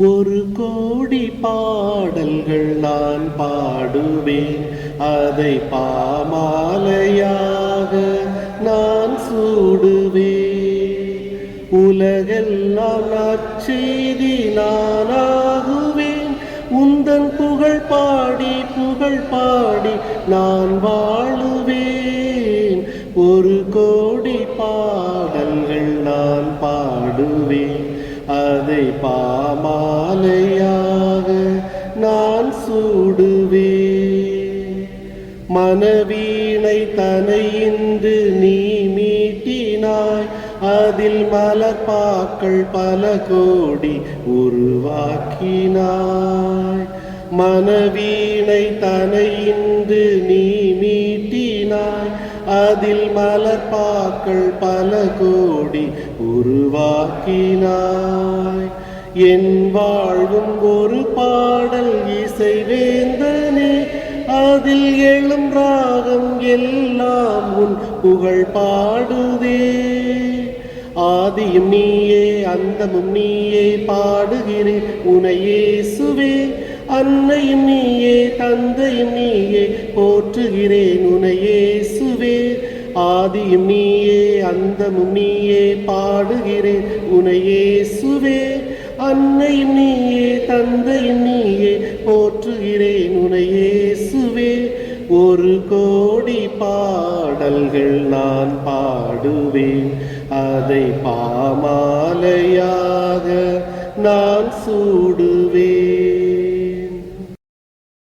ஒரு கோடி பாடல்கள் நான் பாடுவேன். அதை பாமாலையாக நான் சூடுவேன். உலகெல்லாம் நற்செய்தி நானாகுவேன். உந்தன் புகழ் பாடி புகழ் பாடி நான் வாழுவேன். ஒரு கோடி பாடல்கள் நான் பாடுவேன். அதை பாமாலையாக நான் சூடுவே மனவீனை தனையின்று நீ மீட்டினாய். அதில் மலப்பாக்கள் பல கோடி உருவாக்கினாய். மனவீனை தனையின்று நீ அதில் மலர்பாக்கள் பல கோடி உருவாக்கினாய். என் வாழ்வும் ஒரு பாடல் இசை வேந்தனே அதில் எழும் ராகம் எல்லாம் உன் புகழ் பாடுதே. ஆதியும் நீயே அந்தமும் நீயே பாடுகிறேன். உனையே சுவே அன்னையும் நீயே தந்தையும் நீயே போற்றுகிறேன் உனையேசுவே ஆதியும் நீயே அந்தமும் நீயே பாடுகிறேன் உனையேசுவே அன்னையும் நீயே தந்தையும் நீயே போற்றுகிறேன் உனையேசுவே ஒரு கோடி பாடல்கள் நான் பாடுவேன் அதை பாமாலையாக நான் சூடுவேன்.